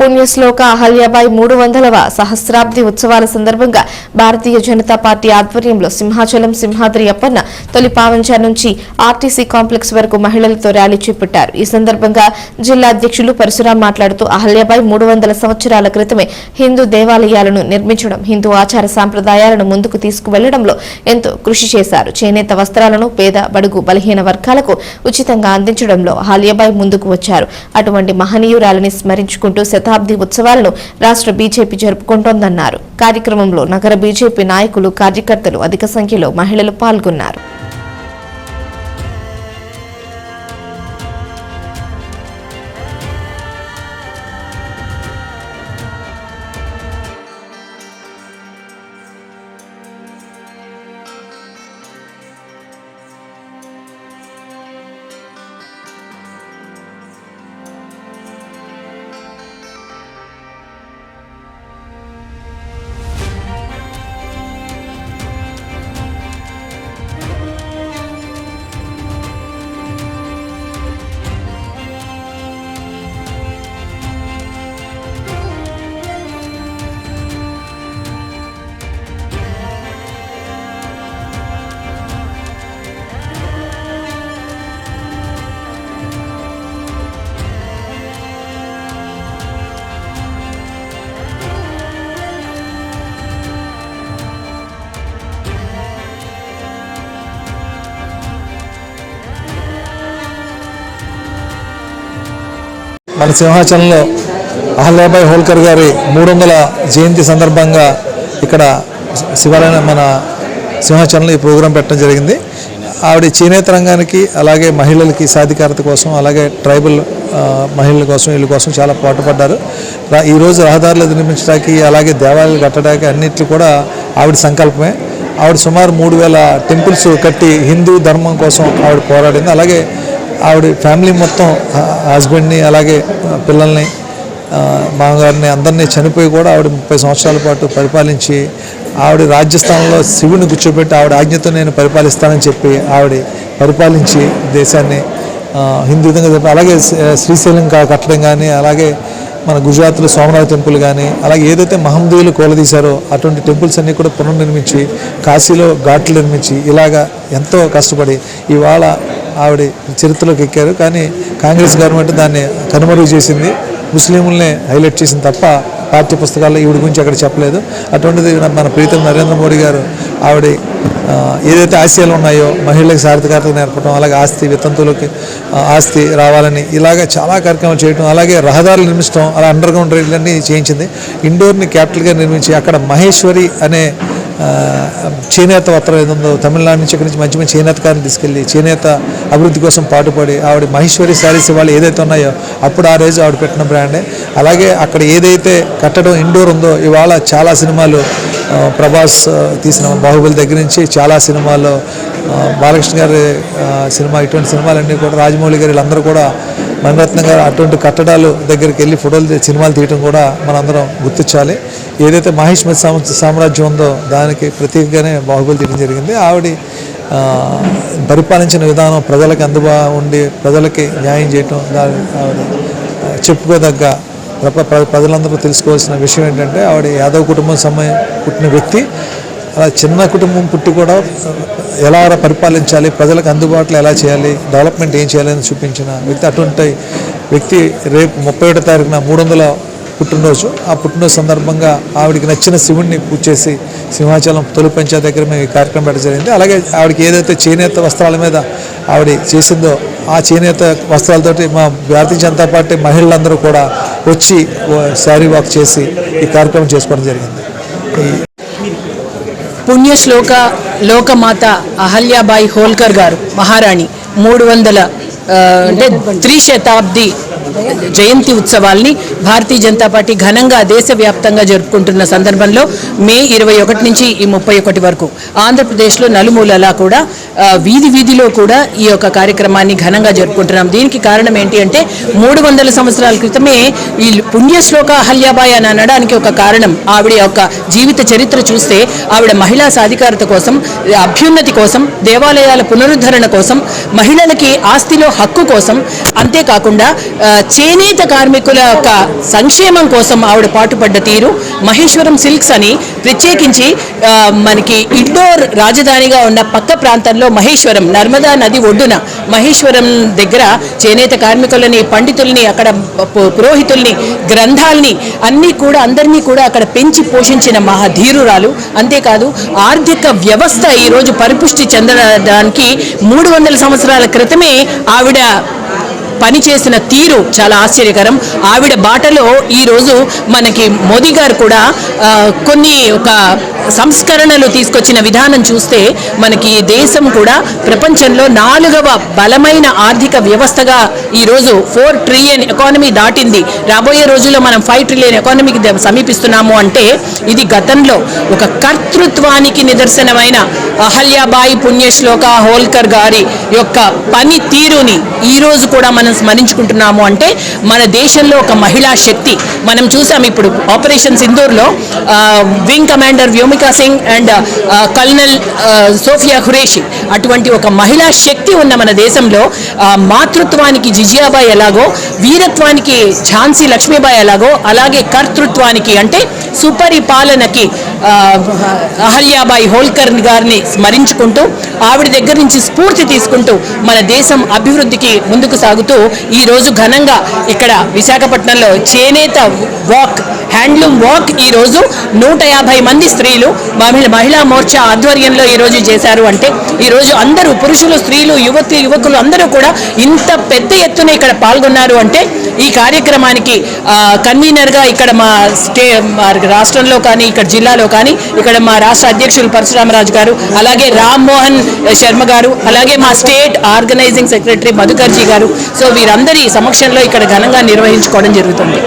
పుణ్యశ్లోక అహల్యాబాయి మూడు వందలవ సహస్రాబ్ది ఉత్సవాల సందర్భంగా భారతీయ జనతా పార్టీ ఆధ్వర్యంలో సింహాచలం సింహాద్రి అప్పన్న తొలి పావంచా నుంచి ఆర్టీసీ కాంప్లెక్స్ వరకు మహిళలతో ర్యాలీ చేపట్టారు. ఈ సందర్భంగా జిల్లా అధ్యక్షులు పరశురాం మాట్లాడుతూ అహల్యాబాయి మూడు వందల సంవత్సరాల క్రితమే హిందూ దేవాలయాలను నిర్మించడం హిందూ ఆచార సాంప్రదాయాలను ముందుకు తీసుకువెళ్ళడంలో ఎంతో కృషి చేశారు. చేనేత వస్త్రాలను పేద బడుగు బలహీన వర్గాలకు ఉచితంగా అందించడంలో అహల్యాబాయి ముందుకు వచ్చారు. అటువంటి మహనీయురాలని స్మరించుకుంటూ శతాబ్ది ఉత్సవాలను రాష్ట్ర బీజేపీ జరుపుకుంటోందన్నారు. కార్యక్రమంలో నగర బీజేపీ నాయకులు కార్యకర్తలు అధిక సంఖ్యలో మహిళలు పాల్గొన్నారు. మన సింహాచలంలో అహల్యాబాయ్ హోల్కర్ గారి మూడు వందల జయంతి సందర్భంగా ఇక్కడ శివాలయం మన సింహాచలంలో ఈ ప్రోగ్రాం పెట్టడం జరిగింది. ఆవిడ చేనేత రంగానికి అలాగే మహిళలకి సాధికారత కోసం అలాగే ట్రైబల్ మహిళల కోసం వీళ్ళ కోసం చాలా పాటుపడ్డారు. ఈరోజు రహదారులు నిర్మించడానికి అలాగే దేవాలయాలు కట్టడానికి అన్నిట్లు కూడా ఆవిడ సంకల్పమే. ఆవిడ సుమారు మూడు వేల టెంపుల్స్ కట్టి హిందూ ధర్మం కోసం ఆవిడ పోరాడింది. అలాగే ఆవిడ ఫ్యామిలీ మొత్తం హస్బెండ్ని అలాగే పిల్లల్ని మామగారిని అందరినీ చనిపోయి కూడా ఆవిడ ముప్పై సంవత్సరాల పాటు పరిపాలించి ఆవిడ రాజ్యస్థానంలో శివుని కూర్చోబెట్టి ఆవిడ ఆజ్ఞతో నేను పరిపాలిస్తానని చెప్పి ఆవిడ పరిపాలించి దేశాన్ని హిందూ విధంగా చెప్పి అలాగే శ్రీశైలం కట్టడం కానీ అలాగే మన గుజరాత్లో సోమనాథ్ టెంపుల్ కానీ అలాగే ఏదైతే మహమ్మదీయులు కూలదీశారో అటువంటి టెంపుల్స్ అన్నీ కూడా పునర్నిర్మించి కాశీలో ఘాట్లు నిర్మించి ఇలాగా ఎంతో కష్టపడి ఇవాళ ఆవిడ చరిత్రలోకి ఎక్కారు. కానీ కాంగ్రెస్ గవర్నమెంట్ దాన్ని కనుమరుగు చేసింది. ముస్లింలనే హైలైట్ చేసింది తప్ప పాఠ్య పుస్తకాల్లో ఈవిడ గురించి అక్కడ చెప్పలేదు. అటువంటిది మన ప్రీతం నరేంద్ర మోడీ గారు ఆవిడ ఏదైతే ఆశయాలు ఉన్నాయో మహిళలకు సార్థకత నేర్పడం అలాగే ఆస్తి వితంతులకి ఆస్తి రావాలని ఇలాగ చాలా కార్యక్రమాలు చేయడం అలాగే రహదారులు నిర్మించడం అలా అండర్ గ్రౌండ్ రైళ్ళన్నీ చేయించింది. ఇండోర్ని క్యాపిటల్గా నిర్మించి అక్కడ మహేశ్వరి అనే చేనేత వస్త్రం ఏదో తమిళనాడు నుంచి ఇక్కడి నుంచి మంచి మంచి చేనేత కారిని తీసుకెళ్ళి చేనేత అభివృద్ధి కోసం పాటుపడి ఆవిడ మహేశ్వరి శారీస్ వాళ్ళు ఏదైతే ఉన్నాయో అప్పుడు ఆ రోజు ఆవిడ పెట్టిన బ్రాండే. అలాగే అక్కడ ఏదైతే కట్టడం ఇండోర్ ఉందో ఇవాళ చాలా సినిమాలు ప్రభాస్ తీసిన బాహుబలి దగ్గర నుంచి చాలా సినిమాలు బాలకృష్ణ గారి సినిమా ఇటువంటి సినిమాలన్నీ కూడా రాజమౌళి గారు వీళ్ళందరూ కూడా మణిరత్నం గారు అటువంటి కట్టడాలు దగ్గరికి వెళ్ళి ఫోటోలు సినిమాలు తీయడం కూడా మనందరం గుర్తించాలి. ఏదైతే మహేష్ సామ సామ్రాజ్యం ఉందో దానికి ప్రతీకగానే బాహుబలి తీయడం జరిగింది. ఆవిడ పరిపాలించిన విధానం ప్రజలకు అందుబా ఉండి ప్రజలకి న్యాయం చేయటం దాని ఆవిడ చెప్పుకోదగ్గ ప్ర- ప్రజలందరూ తెలుసుకోవాల్సిన విషయం ఏంటంటే ఆవిడ యాదవ్ కుటుంబం సమయం పుట్టిన వ్యక్తి. అలా చిన్న కుటుంబం పుట్టి కూడా ఎలా పరిపాలించాలి? ప్రజలకు అందుబాటులో ఎలా చేయాలి? డెవలప్మెంట్ ఏం చేయాలని చూపించిన వ్యక్తి అటువంటి వ్యక్తి రేపు ముప్పై ఒకటో తారీఖున మూడు వందల పుట్టినరోజు. ఆ పుట్టినరోజు సందర్భంగా ఆవిడకి నచ్చిన శివుణ్ణి పూజ చేసి సింహాచలం తొలి పంచాయతీ దగ్గర మేము ఈ కార్యక్రమం పెట్టడం జరిగింది. అలాగే ఆవిడకి ఏదైతే చేనేత వస్త్రాల మీద ఆవిడ చేసిందో ఆ చేనేత వస్త్రాలతోటి మా భారతీయ జనతా పార్టీ మహిళలందరూ కూడా వచ్చి శారీ వాక్ చేసి ఈ కార్యక్రమం చేసుకోవడం జరిగింది. ఈ పుణ్యశ్లోక లోకమాత అహల్యాబాయి హోల్కర్ గారు మహారాణి. మూడు వందల అంటే త్రిశతాబ్ది జయంతి ఉత్సవాల్ని భారతీయ జనతా పార్టీ ఘనంగా దేశవ్యాప్తంగా జరుపుకుంటున్న సందర్భంలో మే ఇరవై ఒకటి నుంచి ఈ ముప్పై ఒకటి వరకు ఆంధ్రప్రదేశ్లో నలుమూలలా కూడా వీధి వీధిలో కూడా ఈ యొక్క కార్యక్రమాన్ని ఘనంగా జరుపుకుంటున్నాం. దీనికి కారణం ఏంటి అంటే మూడు వందల సంవత్సరాల క్రితమే ఈ పుణ్యశ్లోక అహల్యాబాయ్ అని అనడానికి ఒక కారణం. ఆవిడ యొక్క జీవిత చరిత్ర చూస్తే ఆవిడ మహిళా సాధికారత కోసం అభ్యున్నతి కోసం దేవాలయాల పునరుద్ధరణ కోసం మహిళలకి ఆస్తిలో హక్కు కోసం అంతేకాకుండా చేనేత కార్మికుల యొక్క సంక్షేమం కోసం ఆవిడ పాటుపడ్డ తీరు మహేశ్వరం సిల్క్స్ అని. ప్రత్యేకించి మనకి ఇండోర్ రాజధానిగా ఉన్న పక్క ప్రాంతంలో మహేశ్వరం నర్మదా నది ఒడ్డున మహేశ్వరం దగ్గర చేనేత కార్మికులని పండితుల్ని అక్కడ పురోహితుల్ని గ్రంథాల్ని అన్నీ కూడా అందరినీ కూడా అక్కడ పెంచి పోషించిన మహాధీరురాలు. అంతేకాదు ఆర్థిక వ్యవస్థ ఈరోజు పరిపుష్టి చెందడానికి మూడు వందల సంవత్సరాల క్రితమే ఆవిడ పనిచేసిన తీరు చాలా ఆశ్చర్యకరం. ఆవిడ బాటలో ఈరోజు మనకి మోదీ గారు కూడా కొన్ని ఒక సంస్కరణలు తీసుకొచ్చిన విధానం చూస్తే మనకి దేశం కూడా ప్రపంచంలో నాలుగవ బలమైన ఆర్థిక వ్యవస్థగా ఈరోజు ఫోర్ ట్రిలియన్ ఎకానమీ దాటింది. రాబోయే రోజుల్లో మనం ఫైవ్ ట్రిలియన్ ఎకానమీకి సమీపిస్తున్నాము అంటే ఇది గతంలో ఒక కర్తృత్వానికి నిదర్శనమైన అహల్యాబాయి పుణ్యశ్లోక హోల్కర్ గారి యొక్క పని తీరుని ఈరోజు కూడా మనం స్మరించుకుంటున్నాము అంటే మన దేశంలో ఒక మహిళా శక్తి. మనం చూసాం ఇప్పుడు operation సింధూర్లో wing commander Vyomika Singh and colonel Sofia Qureshi అటువంటి ఒక మహిళా శక్తి ఉన్న మన దేశంలో మాతృత్వానికి జిజియాబాయి ఎలాగో వీరత్వానికి ఝాన్సీ లక్ష్మీబాయి ఎలాగో అలాగే కర్తృత్వానికి అంటే సుపరిపాలనకి అహల్యాబాయి హోల్కర్ గారిని స్మరించుకుంటూ ఆవిడ దగ్గర నుంచి స్ఫూర్తి తీసుకుంటూ మన దేశం అభివృద్ధికి ముందుకు సాగుతూ ఈ రోజు ఘనంగా ఇక్కడ విశాఖపట్నంలో చేనేత వాక్ హ్యాండ్లూమ్ వాక్ ఈ రోజు నూట యాభై మంది స్త్రీలు మహిళ మహిళా మోర్చా ఆధ్వర్యంలో ఈరోజు చేశారు. అంటే ఈ రోజు అందరూ పురుషులు స్త్రీలు యువతి యువకులు అందరూ కూడా ఇంత పెద్ద ఎత్తున ఇక్కడ పాల్గొన్నారు. అంటే ఈ కార్యక్రమానికి కన్వీనర్గా ఇక్కడ మా స్టే రాష్ట్రంలో కానీ ఇక్కడ జిల్లాలో కానీ ఇక్కడ మా రాష్ట్ర అధ్యక్షులు పరశురామరాజు గారు అలాగే రామ్మోహన్ శర్మ గారు అలాగే మా స్టేట్ ఆర్గనైజింగ్ సెక్రటరీ మధుకర్జీ గారు. సో వీరందరి సమక్షంలో ఇక్కడ ఘనంగా నిర్వహించుకోవడం జరుగుతుంది.